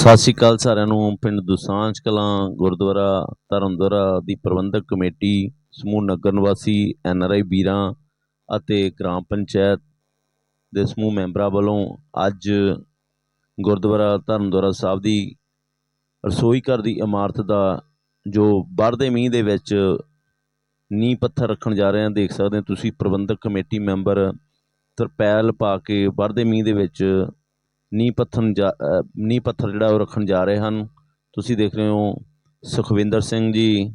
ਸਤਿ ਸ਼੍ਰੀ ਅਕਾਲ ਸਾਰਿਆਂ ਨੂੰ, ਪਿੰਡ ਦੁਸਾਂਝ ਕਲਾਂ, ਗੁਰਦੁਆਰਾ ਧਰਮਦੁਆਰਾ ਦੀ ਪ੍ਰਬੰਧਕ ਕਮੇਟੀ, ਸਮੂਹ ਨਗਰ ਨਿਵਾਸੀ, ਐਨ ਆਰ ਆਈ ਵੀਰਾਂ ਅਤੇ ਗ੍ਰਾਮ ਪੰਚਾਇਤ ਦੇ ਸਮੂਹ ਮੈਂਬਰਾਂ ਵੱਲੋਂ ਅੱਜ ਗੁਰਦੁਆਰਾ ਧਰਮਦੁਆਰਾ ਸਾਹਿਬ ਦੀ ਰਸੋਈ ਘਰ ਦੀ ਇਮਾਰਤ ਦਾ ਜੋ ਵੜਦੇ ਮੀਂਹ ਦੇ ਵਿੱਚ ਨੀਂਹ ਪੱਥਰ ਰੱਖਣ ਜਾ ਰਹੇ ਹਾਂ, ਦੇਖ ਸਕਦੇ ਹੋ ਤੁਸੀਂ ਪ੍ਰਬੰਧਕ ਕਮੇਟੀ ਮੈਂਬਰ ਤਰਪੈਲ ਪਾ ਕੇ ਵੜਦੇ ਮੀਂਹ ਦੇ ਵਿੱਚ ਨੀਂਹ ਪੱਥਰ ਜਾ ਨੀਂਹ ਪੱਥਰ ਜਿਹੜਾ ਉਹ ਰੱਖਣ ਜਾ ਰਹੇ ਹਨ। ਤੁਸੀਂ ਦੇਖ ਰਹੇ ਹੋ ਸੁਖਵਿੰਦਰ ਸਿੰਘ ਜੀ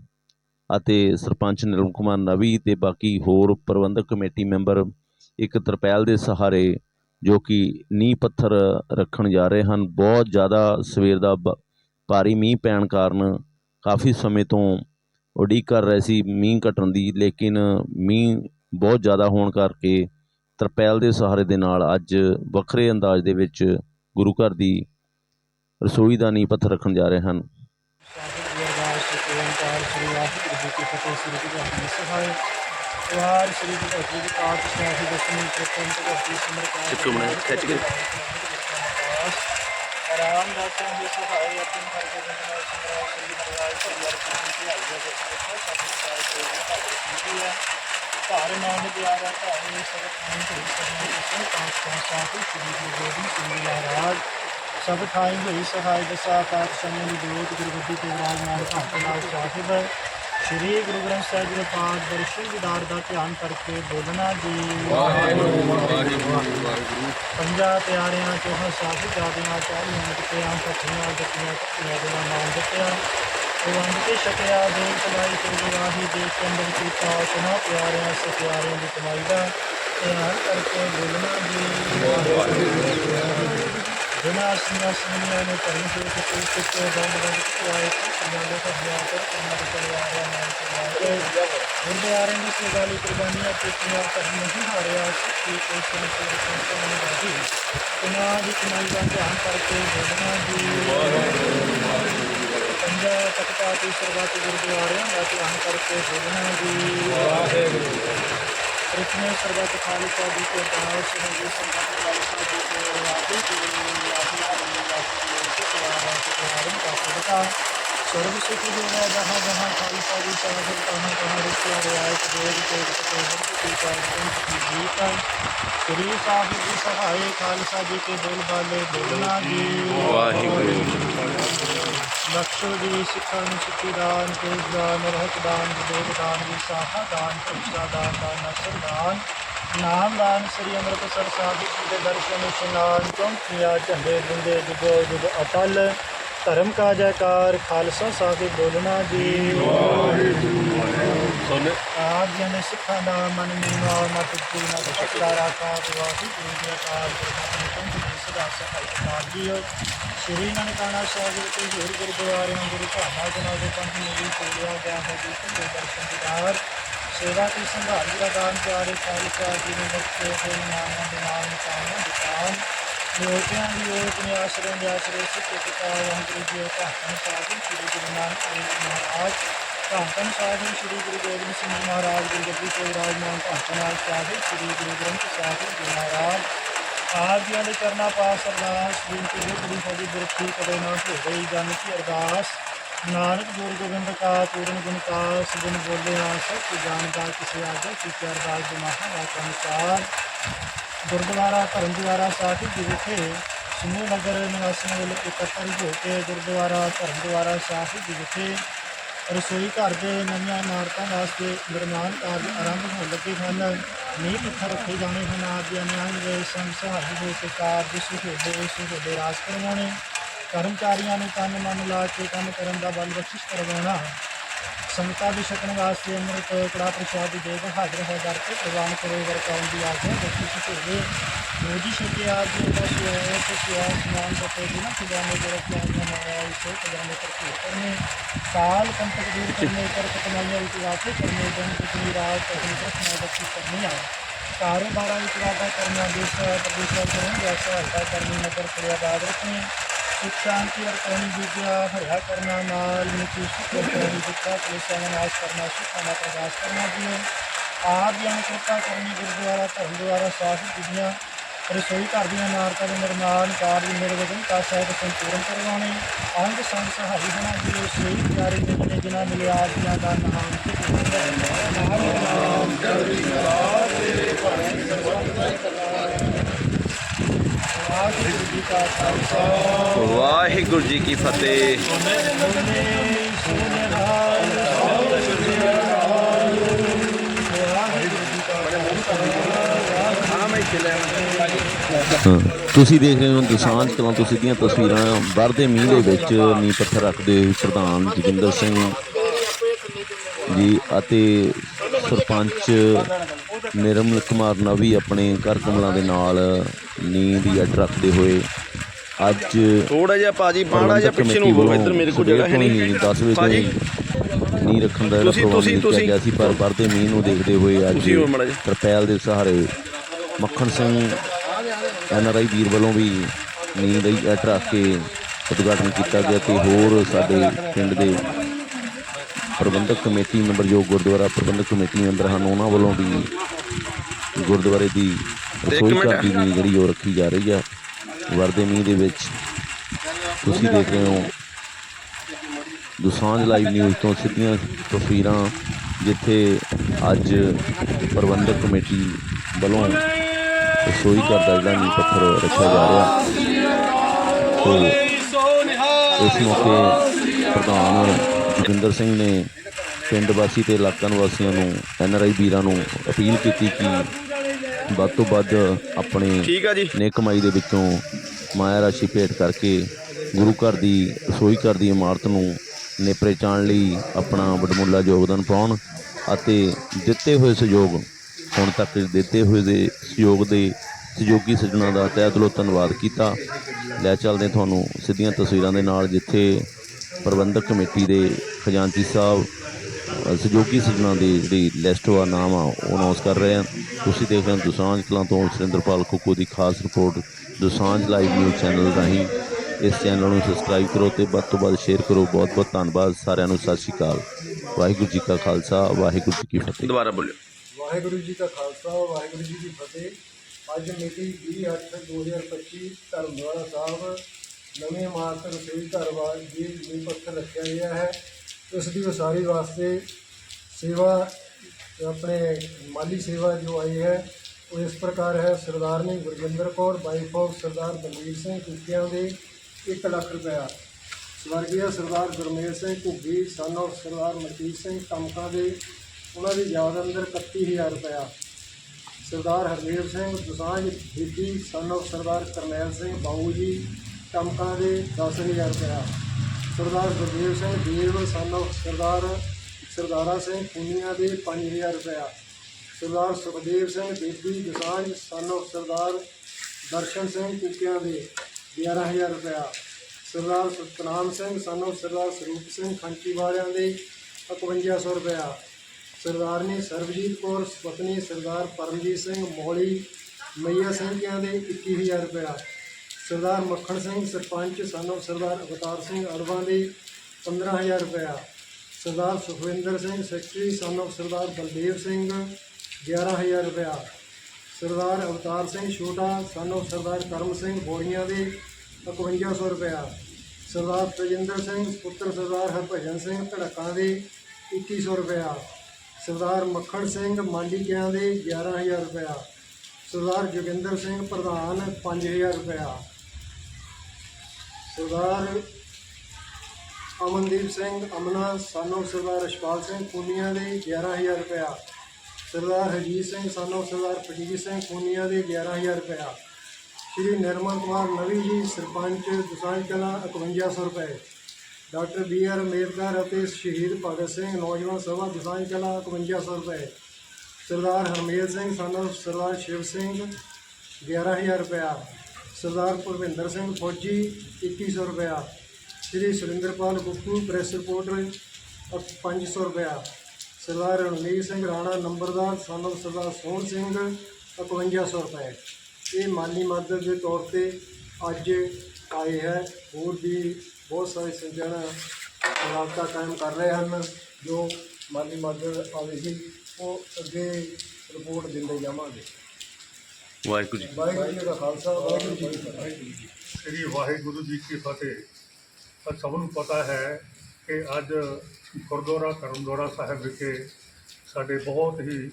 ਅਤੇ ਸਰਪੰਚ ਨਿਰਮ ਕੁਮਾਰ ਨਵੀ ਤੇ ਬਾਕੀ ਹੋਰ ਪ੍ਰਬੰਧਕ ਕਮੇਟੀ ਮੈਂਬਰ ਇੱਕ ਤਰਪੈਲ ਦੇ ਸਹਾਰੇ ਜੋ ਕਿ ਨੀਂਹ ਪੱਥਰ ਰੱਖਣ ਜਾ ਰਹੇ ਹਨ। ਬਹੁਤ ਜ਼ਿਆਦਾ ਸਵੇਰ ਦਾ ਬ- ਭਾਰੀ ਮੀਂਹ ਪੈਣ ਕਾਰਨ ਕਾਫੀ ਸਮੇਂ ਤੋਂ ਉਡੀਕ ਕਰ ਰਹੇ ਸੀ ਮੀਂਹ ਘਟਣ ਦੀ, ਲੇਕਿਨ ਮੀਂਹ ਬਹੁਤ ਜ਼ਿਆਦਾ ਹੋਣ ਕਰਕੇ ਤਰਪੈਲ ਦੇ ਸਹਾਰੇ ਦੇ ਨਾਲ ਅੱਜ ਵੱਖਰੇ ਅੰਦਾਜ਼ ਦੇ ਵਿੱਚ ਗੁਰੂ ਘਰ ਦੀ ਰਸੋਈ ਦਾ ਨੀਂਹ ਪੱਥਰ ਰੱਖਣ ਜਾ ਰਹੇ ਹਨ ਵਾਰ ਸ੍ਰੀ ਗੁਰੂ ਜੀ ਦੀ ਪਾਤਸ਼ਾਹੀ ਦੀ ਦਸਵੀਂ ਕਿਰਪਨ ਤੇ ਭਗਤੀ ਸਿਮਰਤਾ ਇੱਕ ਮਿੰਟ ਖਿੱਚ ਕੇ। ਆਰਾਮ ਦੀ ਸਹਾਇ ਆਪਣ ਕਰਕੇ ਜਨਮ ਸਿਮਰਾਇ ਸ੍ਰੀ ਗੁਰੂ ਜੀ ਦੇ ਭਾਗਵਤ ਹੈ ਘਰ ਨਾਮ ਪਿਆਰਾ ਘਰ ਸਭ ਖਾਂ ਤੇ ਸਭਨਾ ਕਿਸੇ ਪਾਤਸ਼ਾਹ ਸਾਹਿਬ ਸ੍ਰੀ ਗੁਰੂ ਗੋਬਿੰਦ ਸਿੰਘ ਜੀ ਮਹਾਰਾਜ। ਸਭ ਥਾਈ ਹੋਈ ਸਹਾਇ ਦਸਾ ਪਾਤਸ਼ਾਹ ਦੀ ਜੋਤ ਗੁਰਗੱਦੀ ਤੇ ਵਿਰਾਜਮਾਨ ਭਗਤ ਨਾਲ ਸਾਹਿਬ। ਸ੍ਰੀ ਗੁਰੂ ਗ੍ਰੰਥ ਸਾਹਿਬ ਜੀ ਦੇ ਪਾਠ ਦਰਸ਼ਨ ਦੀਦਾਰ ਦਾ ਧਿਆਨ ਕਰਕੇ ਬੋਲਣਾ ਜੀ। ਪੰਜਾਂ ਪਿਆਰਿਆਂ ਚੋਹਾਂ ਸਾਹਿਬ ਜਾਦਿਆਂ ਚਾਲੀਆਂ ਕਿਤਿਆਂ ਪੱਠੀਆਂ ਜੱਟੀਆਂ ਕੱਟੀਆਂ ਦੇ ਨਾਮ ਦਿੱਤਿਆ ਉਹ ਕੇ ਛਕਿਆ ਦੇ ਕਮਾਈ ਤੇ ਦੇ ਕੇ ਕੀਤਾ ਸੁਨਾ ਪਿਆਰਿਆਂ ਸੇ ਦੀ ਕਮਾਈ ਦਾ ਧਿਆਨ ਕਰਕੇ ਬੋਲਣਾ ਜੀ। ਬਿਨਾ ਸਿੰਘਾਂ ਸਿੰਘਾਂ ਨੇ ਧਰਮ ਦੇ ਕੇ ਕਿਤੇ ਦੰਦ ਦੰਦ ਕੁਆਏ ਸਿੰਘਾਂ ਦੇ ਖੱਬਿਆਂ ਪਰ ਕੰਨਾਂ ਦੇ ਚੜਿਆਰਿਆਂ ਨਾਲ ਚੜਿਆ ਗੁਰਦੁਆਰਿਆਂ ਦੀ ਸੇਵਾਲੀ ਕੁਰਬਾਨੀਆਂ ਕੀਤੀਆਂ ਧਰਮ ਨਹੀਂ ਹਾਰਿਆ ਸੱਚੀ ਕੋਈ ਸੰਤ ਦੇ ਸੰਤਾਂ ਨੇ ਬਾਜੀ ਦੀ ਕਮਾਈ ਦਾ ਧਿਆਨ ਕਰਕੇ ਬੋਲਣਾ ਜੀ। ਪੰਜਾ ਤਖਤਾ ਤੇ ਸਰਬੱਤ ਗੁਰਦੁਆਰਿਆਂ ਦਾ ਧਿਆਨ ਕਰਕੇ ਬੋਲਣਾ ਜੀ ਵਾਹਿਗੁਰੂ ਇਤਨੇ ਸਰਬੱਤ ਖਾਲਸਾ ਜੀ ਕੇ ਦਾਸ ਹੈ ਜੀ ਸਰਬੱਤ ਖਾਲਸਾ ਜੀ ਕੇ ਵਾਹਿਗੁਰੂ ਜੀ ਵਾਹਿਗੁਰੂ ਵਾਹਿਗੁਰੂ ਸਰਬ ਸੁਖ ਜੋ ਹੈ ਜਹਾਂ ਜਹਾਂ ਖਾਲਸਾ ਜੀ ਸਾਹਿਬ ਕਹਾਂ ਕਹਾਂ ਰਿਸ਼ਤੇ ਰਿਆਇਤ ਦੇਵ ਤੇ ਤੇ ਵਰਤ ਕੀ ਕਰ ਕੀ ਜੀਤ ਸ੍ਰੀ ਸਾਹਿਬ ਜੀ ਸਹਾਏ ਖਾਲਸਾ ਕੇ ਬਖਸ਼ੋ ਜੀ ਸਿੱਖਾਂ ਨੂੰ ਸਿੱਖੀ ਦਾਨ ਤੇਜ ਦਾਨ ਰਹਿਤ ਦਾਨ ਵਿਵੇਕ ਦਾਨ ਵਿਸਾਖਾ ਦਾਨ ਭੁਖਦਾ ਦਾਨ ਦਾਨ ਨਸਰ ਦਾਨ ਨਾਮ ਦਾਨ ਸ੍ਰੀ ਅੰਮ੍ਰਿਤਸਰ ਸਾਹਿਬ ਜੀ ਦੇ ਦਰਸ਼ਨ ਇਸ਼ਨਾਨ ਚੌਂਕੀਆਂ ਝੰਡੇ ਬਿੰਦੇ ਜੁਗੋ ਜੁਗ ਅਟਲ। ਧਰਮ ਕਾ ਜੈਕਾਰ ਖਾਲਸਾ ਸਾਹਿਬ ਬੋਲਣਾ ਜੀ। ਆਪ ਜੀ ਨੇ ਸਿੱਖਾਂ ਦਾ ਮਨ ਮੀਨਾ ਮਤ ਜੀ ਨਾ ਸ਼ਕਲਾ ਰਾਖਾ ਵਾਹਿਗੁਰੂ ਜੀ ਪੁਰਖ ਜੀ ਸਦਾ ਸਹਾਇ ਕਾਲ ਸ਼੍ਰੀ ਨਨਕਾਣਾ ਸਾਹਿਬ ਤੇ ਹੋਰ ਗੁਰਦੁਆਰਿਆਂ ਗੁਰੂ ਧਾਮਾਂ ਜਨਾਂ ਦੇ ਪੰਥ ਨੂੰ ਤੋੜਿਆ ਗਿਆ ਹੈ। ਜੀ ਤੇ ਦਰਸ਼ਨ ਦੀਦਾਰ ਸੇਵਾ ਦੀ ਸੰਭਾਲ ਦਾ ਦਾਨ ਪਿਆਰੇ ਖਾਲਸਾ ਜੀ ਨੇ ਬਖਸ਼ੇ ਹੋਏ ਨਾਮਾਂ ਦੇ ਨਾਮ ਨਿਸ਼ਾਨ ਦੁਕਾਨ ਲੋਕਾਂ ਦੀ ਓਟ ਨੇ ਆਸਰੇ ਦੇ ਆਸਰੇ ਸਿੱਖ ਪਿਤਾ ਵਾਹਿਗੁਰੂ ਜੀ ਦਾ ਧੰਨ ਸਾਹਿਬ ਸ੍ਰੀ ਗੁਰੂ ਨਾਨਕ ਦੇਵ ਜੀ ਮਹਾਰਾਜ ਧੰਨ ਸਾਹਿਬ ਸ੍ਰੀ ਗੁਰੂ ਗੋਬਿੰਦ ਸਿੰਘ ਜੀ ਮਹਾਰਾਜ ਗੁਰਗੱਦੀ ਤੇ ਵਿਰਾਜਮਾਨ ਧੰਨ ਸਾਹਿਬ ਸ੍ਰੀ ਗੁਰੂ ਗ੍ਰੰਥ ਸਾਹਿਬ ਜੀ ਮਹਾਰਾਜ ਆਪ ਜੀਆਂ ਦੇ ਚਰਨਾ ਪਾਸ ਅਰਦਾਸ ਬੇਨਤੀ ਹੈ ਬੜੀ ਸਾਡੀ ਬਿਰਤੀ ਕਦੇ ਨਾ ਭੁੱਲੇ ਜਨ ਕੀ ਅਰਦਾਸ, ਨਾਨਕ ਗੁਰ ਗੋਬਿੰਦ ਕਾ ਪੂਰਨ ਗੁਣ ਕਾ ਸਗੁਣ ਬੋਲਿਆ ਸੱਚ ਜਾਣਦਾ ਕਿਸੇ ਆਗੇ ਕੀ ਅਰਦਾਸ ਦੇ ਮਹਾਰਾਜ ਅਨੁਸਾਰ ਗੁਰਦੁਆਰਾ, ਧਰਮਦੁਆਰਾ ਸਾਹਿਬ ਜੀ ਵਿਖੇ ਸਮੂਹ ਨਗਰ ਨਿਵਾਸੀਆਂ ਵੱਲੋਂ ਇਕੱਤਰ ਹੋ ਕੇ ਗੁਰਦੁਆਰਾ ਧਰਮ ਦੁਆਰਾ ਸਾਹਿਬ ਜੀ ਵਿਖੇ ਰਸੋਈ ਘਰ ਦੇ ਨਵੀਆਂ ਇਮਾਰਤਾਂ ਵਾਸਤੇ ਨਿਰਮਾਣ ਕਾਰਜ ਆਰੰਭ ਹੋਣ ਲੱਗੇ ਹਨ। ਨੀਂਹ ਪੱਥਰ ਰੱਖੇ ਜਾਣੇ ਹਨ। ਆਪ ਜੀ ਨਿਆਂ ਦੇ ਸੰਗ ਦੇ ਹੋ ਕੇ ਕਾਰਜ ਸੁਹੇਲੇ ਰਾਜ ਕਰਵਾਉਣੇ। ਕਰਮਚਾਰੀਆਂ ਨੂੰ ਤਨ ਮਨ ਲਾ ਕੇ ਕੰਮ ਕਰਨ ਦਾ ਬਲ ਬਖਸ਼ਿਸ਼ ਕਰਵਾਉਣਾ। ਸੰਗਤਾਂ ਦੇ ਛਕਣ ਵਾਸਤੇ ਅੰਮ੍ਰਿਤ ਕੜਾ ਪ੍ਰਸ਼ਾਦ ਦੀ ਦੇਗ ਹਾਜ਼ਰ ਹੈ ਦਰ ਤੇ ਪ੍ਰਵਾਨ ਕਰੋ ਵਰਤਾਉਣ ਦੀ ਆਗਿਆ ਬਖਸ਼ਿਸ਼ ਹੋਵੇ ਰੋਜੀ ਛਕੇ ਆਪ ਜੀ ਦਾ ਸਿਆਹ ਤੇ ਸਿਆਹ ਸਮਾਨ ਬਤੇ ਬਿਨਾ ਖਜ਼ਾਨੇ ਦੇ ਰੱਖਿਆ ਮਹਾਰਾਜ ਸੋ ਖਜ਼ਾਨੇ ਭਰਪੂਰ ਕਰਨੇ। ਕਾਲ ਕੰਟਕ ਦੂਰ ਕਰਨੇ ਕਰ ਕਮਾਈਆਂ ਵਿੱਚ ਵਾਪੇ ਕਰਨੇ, ਜਨ ਕਿਤਨੀ ਰਾਤ ਆਪਣੀ ਪ੍ਰਸ਼ਨਾ ਬਖਸ਼ਿਸ਼ ਕਰਨੀ ਆ। ਕਾਰੋਬਾਰਾਂ ਵਿੱਚ ਵਾਧਾ ਕਰਨਾ, ਦੇਸ਼ ਪ੍ਰਦੇਸ਼ਾਂ ਕਰਨ ਦੀ ਸਹਾਇਤਾ ਕਰਨੀ ਨਗਰ ਖੜਿਆਬਾਦ ਰੱਖਣੀ ਸੁਖ ਸ਼ਾਂਤੀ ਔਰ ਕੌਣੀ ਵਿਦਿਆ ਹਰਿਆ ਕਰਨਾ ਨਾਲ ਨਿੱਕੀ ਸੁਖ ਕਰਨੀ ਦਿੱਤਾ ਕਲੇਸ਼ਾਂ ਦਾ ਨਾਸ਼ ਆਪ ਜੀ ਕਿਰਪਾ ਕਰਨੀ ਗੁਰਦੁਆਰਾ, ਧਰਮ ਦੁਆਰਾ ਸਾਹਿਬ ਜੀ ਰਸੋਈ ਘਰ ਦੀਆਂ ਇਮਾਰਤਾਂ ਦੇ ਨਿਰਮਾਣ ਕਾਰਜ ਨਿਰਵਚਨ ਕਾ ਸਾਹਿਬ ਸੰਪੂਰਨ ਕਰਵਾਉਣੇ ਅੰਗ ਸੰਗ ਸਹਾਈ ਹੋਣਾ ਜੀ ਰਸੋਈ ਪਿਆਰੇ ਨਿਕਲੇ ਜਿਨ੍ਹਾਂ ਮਿਲਿਆ ਦੀਆਂ ਦਾ ਨਾਮ ਵਾਹਿਗੁਰੂ ਜੀ ਕਾ ਖਾਲਸਾ ਵਾਹਿਗੁਰੂ ਜੀ ਕੀ ਫਤਿਹ। ਵਾਹਿਗੁਰੂ ਜੀ ਕਾ ਹਾਂ, ਤੁਸੀਂ ਦੇਖ ਰਹੇ ਹੋ ਦੁਸਾਂਝ ਕਲਾਂ ਤੁਸੀਂ ਸਿੱਧੀਆਂ ਤਸਵੀਰਾਂ ਬਾਹਰ ਦੇ ਮੀਂਹ ਦੇ ਵਿੱਚ ਨੀਂਹ ਪੱਥਰ ਰੱਖਦੇ ਹੋਏ ਪ੍ਰਧਾਨ ਜੋਗਿੰਦਰ ਸਿੰਘ ਜੀ ਅਤੇ ਸਰਪੰਚ ਨਿਰਮਲ ਕੁਮਾਰ ਨਵੀ ਆਪਣੇ ਘਰ ਕਮਲਾਂ ਦੇ ਨਾਲ ਨੀਂਹ ਦੀ ਅੱਡ ਰੱਖਦੇ ਹੋਏ ਅੱਜ ਥੋੜਾ ਜਿਹਾ ਭਾਜੀ ਬਾੜਾ ਜਿਹਾ ਪਿੱਛੇ ਨੂੰ ਹੋਵੋ ਇੱਧਰ ਮੇਰੇ ਕੋਲ ਜਗ੍ਹਾ ਹੈ ਨਹੀਂ 10 ਵਜੇ ਭਾਜੀ ਨੀ ਰੱਖਣ ਦਾ ਤੁਸੀਂ- ਤੁਸੀਂ- ਕੀਤਾ ਤੁਸੀਂ- ਗਿਆ ਸੀ ਪਰ ਵਰਦੇ ਮੀਂਹ ਨੂੰ ਦੇਖਦੇ ਹੋਏ ਅੱਜ ਹੋ। ਤਰਪੈਲ ਦੇ ਸਹਾਰੇ ਮੱਖਣ ਸਿੰਘ ਐਨਆਰਆਈ ਵੀਰ ਵੱਲੋਂ ਵੀ ਨੀਂਦ ਐਟ ਰੱਖ ਕੇ ਉਦਘਾਟਨ ਕੀਤਾ ਗਿਆ ਤੇ ਹੋਰ ਸਾਡੇ ਪਿੰਡ ਦੇ ਪ੍ਰਬੰਧਕ ਕਮੇਟੀ ਮੈਂਬਰ ਜੋ ਗੁਰਦੁਆਰਾ ਪ੍ਰਬੰਧਕ ਕਮੇਟੀ ਮੈਂਬਰ ਹਨ ਉਹਨਾਂ ਵੱਲੋਂ ਵੀ ਗੁਰਦੁਆਰੇ ਦੀ ਰਸੋਈ ਮਿੰਟ। ਘਰ ਦੀ ਨੀਂਹ ਜਿਹੜੀ ਉਹ ਰੱਖੀ ਜਾ ਰਹੀ ਆ ਵਰਦੇ ਮੀਂਹ ਦੇ ਵਿੱਚ ਤੁਸੀਂ ਦੇਖ ਰਹੇ ਹੋ ਦੁਸਾਂਝ ਲਾਈਵ ਨਿਊਜ਼ ਤੋਂ ਸਿੱਧੀਆਂ ਤਸਵੀਰਾਂ ਜਿੱਥੇ ਅੱਜ ਪ੍ਰਬੰਧਕ ਕਮੇਟੀ ਵੱਲੋਂ ਰਸੋਈ ਘਰ ਦਾ ਜਿਹੜਾ ਨੀਂਹ ਪੱਥਰ ਰੱਖਿਆ ਜਾ ਰਿਹਾ ਸੋ ਇਸ ਮੌਕੇ ਪ੍ਰਧਾਨ ਜੋਗਿੰਦਰ ਸਿੰਘ ਨੇ ਪਿੰਡ ਵਾਸੀ ਤੇ ਇਲਾਕਾ ਨਿਵਾਸੀਆਂ ਨੂੰ ਐਨਆਰਆਈ ਵੀਰਾਂ ਨੂੰ ਅਪੀਲ ਕੀਤੀ ਕਿ ਵੱਧ ਤੋਂ ਵੱਧ ਆਪਣੇ ਠੀਕ ਆ ਜੀ। ਨੇ ਕਮਾਈ ਦੇ ਵਿੱਚੋਂ ਮਾਇਆ ਰਾਸ਼ੀ ਭੇਟ ਕਰਕੇ ਗੁਰੂ ਘਰ ਦੀ ਰਸੋਈ ਘਰ ਦੀ ਇਮਾਰਤ ਨੂੰ ਨੇਪਰੇ ਚਾਣ ਲਈ ਆਪਣਾ ਵਡਮੁੱਲਾ ਯੋਗਦਾਨ ਪਾਉਣ ਅਤੇ ਦਿੱਤੇ ਹੋਏ ਸਹਿਯੋਗ ਹੁਣ ਤੱਕ ਦਿੱਤੇ ਹੋਏ ਦੇ ਸਹਿਯੋਗ ਦੇ ਸਹਿਯੋਗੀ ਸੱਜਣਾ ਦਾ ਤਹਿ ਦਿਲੋਂ ਧੰਨਵਾਦ ਕੀਤਾ। ਲੈ ਚੱਲਦੇ ਤੁਹਾਨੂੰ ਸਿੱਧੀਆਂ ਤਸਵੀਰਾਂ ਦੇ ਨਾਲ ਜਿੱਥੇ ਪ੍ਰਬੰਧਕ ਕਮੇਟੀ ਦੇ ਖਜ਼ਾਨਚੀ ਸਾਹਿਬ ਸਹਿਯੋਗੀ ਸੱਜਣਾ ਦੀ ਜਿਹੜੀ ਲਿਸਟ ਵਾ ਨਾਮ ਆ ਉਹ ਅਨਾਉਂਸ ਕਰ ਰਹੇ ਹਨ ਤੁਸੀਂ ਦੇਖ ਰਹੇ ਹੋ ਦੁਸਾਂਝ ਕਲਾਂ ਤੋਂ ਸੁਰਿੰਦਰਪਾਲ ਕੁੱਕੂ ਦੀ ਖਾਸ report Dusanjh live news channel ਰਾਹੀਂ। ਇਸ ਚੈਨਲ ਨੂੰ ਸਬਸਕ੍ਰਾਈਬ ਕਰੋ ਤੇ ਵੱਧ ਤੋਂ ਵੱਧ ਸ਼ੇਅਰ ਕਰੋ। ਬਹੁਤ ਬਹੁਤ ਧੰਨਵਾਦ ਸਾਰਿਆਂ ਨੂੰ ਸਤਿ ਸ਼੍ਰੀ ਅਕਾਲ। ਵਾਹਿਗੁਰੂ ਜੀ ਕਾ ਖਾਲਸਾ ਵਾਹਿਗੁਰੂ ਜੀ ਕੀ ਫਤਿਹ। ਦੁਬਾਰਾ ਬੋਲਿਓ। ਵਾਹਿਗੁਰੂ ਜੀ ਕਾ ਖਾਲਸਾ ਵਾਹਿਗੁਰੂ ਜੀ ਕੀ ਫਤਿਹ। ਅੱਜ ਮਿਤੀ 20/8/2025 ਧਰਮਦੁਆਰਾ ਸਾਹਿਬ ਨਵੀਂ ਰਸੋਈ ਘਰ ਵਾਲ ਦੀ ਨੀਂਹ ਪੱਥਰ ਰੱਖਿਆ ਗਿਆ ਹੈ। ਉਸ ਦੀ ਉਸਾਰੀ ਵਾਸਤੇ ਸੇਵਾ, ਆਪਣੇ ਮਾਲੀ ਸੇਵਾ ਜੋ ਆਈ ਹੈ, ਉਹ ਇਸ ਪ੍ਰਕਾਰ ਹੈ। ਸਰਦਾਰਨੀ ਗੁਰਜਿੰਦਰ ਕੌਰ ਵਾਈਫ ਆਫ ਸਰਦਾਰ ਬਲਵੀਰ ਸਿੰਘ ਕੁੱਕਿਆਂ ਦੇ 1 ਲੱਖ ਰੁਪਇਆ। ਸਵਰਗੀ ਸਰਦਾਰ ਗੁਰਮੇਲ ਸਿੰਘ ਘੁੱਗੀ ਸਨ of ਸਰਦਾਰ ਮਨਜੀਤ ਸਿੰਘ ਟਮਕਾ ਦੇ ਉਹਨਾਂ ਦੀ ਯਾਦ ਅੰਦਰ 31000 ਰੁਪਇਆ। ਸਰਦਾਰ ਹਰਦੇਵ ਸਿੰਘ ਦੁਸਾਂਝ, ਬੀਬੀ ਸਨ of ਸਰਦਾਰ ਕਰਨੈਲ ਸਿੰਘ ਬਾਊ ਜੀ ਟਮਕਾ ਦੇ 10000 ਰੁਪਇਆ। ਸਰਦਾਰ ਗੁਰਦੇਵ ਸਿੰਘ ਦੇਵ ਸਨ of ਸਰਦਾਰ, ਸਰਦਾਰਾ ਸਿੰਘ ਪੁਨੀਆ ਦੇ 5000 ਰੁਪਇਆ। ਸਰਦਾਰ ਸੁਖਦੇਵ ਸਿੰਘ ਬੀਬੀ ਦੁਸਾਂਝ ਸਨ of ਸਰਦਾਰ ਦਰਸ਼ਨ ਸਿੰਘ ਕੁੱਕਿਆਂ ਦੇ 11000 ਰੁਪਇਆ। ਸਰਦਾਰ ਸਤਨਾਮ ਸਿੰਘ ਸਾਨੂੰ ਸਰਦਾਰ ਸਰੂਪ ਸਿੰਘ ਖੰਚੀ ਵਾਲਿਆਂ ਦੇ 5100 ਰੁਪਇਆ। ਸਰਦਾਰਨੀ ਸਰਬਜੀਤ ਕੌਰ, ਪਤਨੀ ਸਰਦਾਰ ਪਰਮਜੀਤ ਸਿੰਘ ਮੋਲੀ, ਮਈਆ ਸਿੰਘਿਆਂ ਦੇ 21000 ਰੁਪਇਆ। ਸਰਦਾਰ ਮੱਖਣ ਸਿੰਘ, ਸਰਪੰਚ ਸਾਨੂੰ ਸਰਦਾਰ ਅਵਤਾਰ ਸਿੰਘ ਅੜਵਾਂ ਦੇ 15000 ਰੁਪਇਆ। ਸਰਦਾਰ ਸੁਖਵਿੰਦਰ ਸਿੰਘ ਸੈਕਟਰੀ ਸਾਨੂੰ ਸਰਦਾਰ ਬਲਦੇਵ ਸਿੰਘ 11000 ਰੁਪਇਆ। ਸਰਦਾਰ ਅਵਤਾਰ ਸਿੰਘ ਛੋਟਾ ਸਾਨੂੰ ਸਰਦਾਰ ਕਰਮ ਸਿੰਘ ਬੋੜੀਆਂ ਦੇ 5100 ਰੁਪਇਆ। ਸਰਦਾਰ ਤਜਿੰਦਰ ਸਿੰਘ ਪੁੱਤਰ ਸਰਦਾਰ ਹਰਭਜਨ ਸਿੰਘ ਧੜਕਾਂ ਦੇ 2100 ਰੁਪਇਆ। ਸਰਦਾਰ ਮੱਖਣ ਸਿੰਘ ਮਾਂਡੀਕਿਆਂ ਦੇ 11000 ਰੁਪਇਆ। ਸਰਦਾਰ ਜੋਗਿੰਦਰ ਸਿੰਘ ਪ੍ਰਧਾਨ 5000 ਰੁਪਇਆ। ਸਰਦਾਰ ਅਮਨਦੀਪ ਸਿੰਘ ਅਮਨਾ ਸਾਨੂੰ ਸਰਦਾਰ ਰਸ਼ਪਾਲ ਸਿੰਘ ਪੁਨੀਆ ਦੇ 11000 ਰੁਪਇਆ। ਸਰਦਾਰ ਹਰਜੀਤ ਸਿੰਘ ਸਾਨੂੰ ਸਰਦਾਰ ਪਟੀਜੀ ਸਿੰਘ ਪੁਨੀਆ ਦੇ 11000 ਰੁਪਇਆ। ਸ਼੍ਰੀ ਨਿਰਮਲ ਕੁਮਾਰ ਨਵੀ ਜੀ, ਸਰਪੰਚ, ਦੁਸਾਂਝ ਕਲਾਂ 5100 ਰੁਪਏ। ਡਾਕਟਰ ਬੀ ਆਰ ਅੰਬੇਦਕਰ ਅਤੇ ਸ਼ਹੀਦ ਭਗਤ ਸਿੰਘ ਨੌਜਵਾਨ ਸਭਾ, ਦੁਸਾਂਝ ਕਲਾਂ 5100 ਰੁਪਏ। ਸਰਦਾਰ ਹਰਮੇਲ ਸਿੰਘ ਸਾਨੂੰ ਸਰਦਾਰ ਸ਼ਿਵ ਸਿੰਘ 11000 ਰੁਪਇਆ। ਸਰਦਾਰ ਭੁਪਿੰਦਰ ਸਿੰਘ ਫੌਜੀ 2100 ਰੁਪਇਆ। ਸ਼੍ਰੀ ਸੁਰਿੰਦਰਪਾਲ ਗੁੱਪੂ ਪ੍ਰੈਸ ਰਿਪੋਰਟਰ 500 ਰੁਪਇਆ। ਸਰਦਾਰ ਰਣਵੀਰ ਸਿੰਘ ਰਾਣਾ, ਨੰਬਰਦਾਰ ਸਾਨੂੰ, ਸਰਦਾਰ ਸੋਹਣ ਸਿੰਘ 5100 ਰੁਪਏ ਇਹ ਮਾਲੀ ਮਦਦ ਦੇ ਤੌਰ ਤੇ ਅੱਜ ਆਏ ਹੈ। ਹੋਰ ਵੀ ਬਹੁਤ ਸਾਰੇ ਸੱਜਣ ਰਾਬਤਾ ਕਾਇਮ ਕਰ ਰਹੇ ਹਨ, ਜੋ ਮਾਲੀ ਮਦਦ ਆਵੇਗੀ, ਉਹ ਅੱਗੇ ਰਿਪੋਰਟ ਦਿੰਦੇ ਜਾਵਾਂਗੇ। ਵਾਹਿਗੁਰੂ ਜੀ ਵਾਹਿਗੁਰੂ ਜੀ ਦਾ ਖਾਲਸਾ ਵਾਹਿਗੁਰੂ ਜੀ ਕੀ ਫਤਿਹ। ਸ੍ਰੀ ਵਾਹਿਗੁਰੂ ਜੀ ਕੀ ਫਤਿਹ। ਸਭ ਨੂੰ ਪਤਾ ਹੈ ਕਿ ਅੱਜ ਗੁਰਦੁਆਰਾ ਕਰਮਦੁਆਰਾ ਸਾਹਿਬ ਵਿਖੇ ਸਾਡੇ ਬਹੁਤ ਹੀ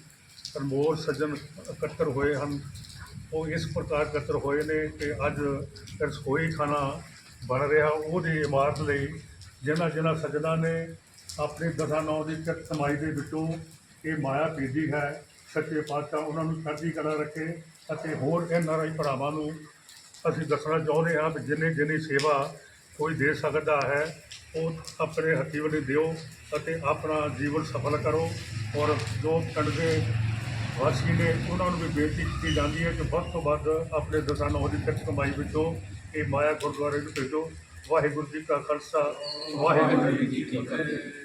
ਅਨਮੋਲ ਸੱਜਣ ਇਕੱਤਰ ਹੋਏ ਹਨ। ਉਹ ਇਸ ਪ੍ਰਕਾਰ ਇਕੱਤਰ ਹੋਏ ਨੇ ਕਿ ਅੱਜ ਰਸੋਈ ਖਾਨਾ ਬਣ ਰਿਹਾ ਉਹਦੀ ਇਮਾਰਤ ਲਈ ਜਿਨ੍ਹਾਂ ਜਿਨ੍ਹਾਂ ਸੱਜਣਾਂ ਨੇ ਆਪਣੇ ਦਸਾਂ ਨੌ ਦੀ ਕਿਰਤ ਕਮਾਈ ਦੇ ਵਿੱਚੋਂ ਇਹ ਮਾਇਆ ਭੇਜੀ ਹੈ ਸੱਚੇ ਪਾਤਸ਼ਾਹ ਉਹਨਾਂ ਨੂੰ ਚੜ੍ਹਦੀ ਕਲਾ ਰੱਖੇ। ਅਤੇ ਹੋਰ ਐਨ ਆਰ ਆਈ ਭਰਾਵਾਂ ਨੂੰ ਅਸੀਂ ਦੱਸਣਾ ਚਾਹੁੰਦੇ ਹਾਂ ਕਿ ਜਿੰਨੇ ਜਿੰਨੀ ਸੇਵਾ ਕੋਈ ਦੇ ਸਕਦਾ ਹੈ, ਉਹ ਆਪਣੇ ਹੱਥੀਂ ਵੱਲੇ ਦਿਓ ਅਤੇ ਆਪਣਾ ਜੀਵਨ ਸਫਲ ਕਰੋ। ਔਰ ਜੋ ਪਿੰਡ ਦੇ ਵਾਸੀ ਨੇ, ਉਹਨਾਂ ਨੂੰ ਵੀ ਬੇਨਤੀ ਕੀਤੀ ਜਾਂਦੀ ਹੈ ਕਿ ਵੱਧ ਤੋਂ ਵੱਧ ਆਪਣੇ ਦਸਾਂ ਦੀ ਕਿਰਤ ਕਮਾਈ ਵਿੱਚੋਂ ਇਹ ਮਾਇਆ ਗੁਰਦੁਆਰੇ ਨੂੰ ਭੇਜੋ। ਵਾਹਿਗੁਰੂ ਜੀ ਕਾ ਖਾਲਸਾ, ਵਾਹਿਗੁਰੂ ਜੀ ਕੀ ਫਤਿਹ।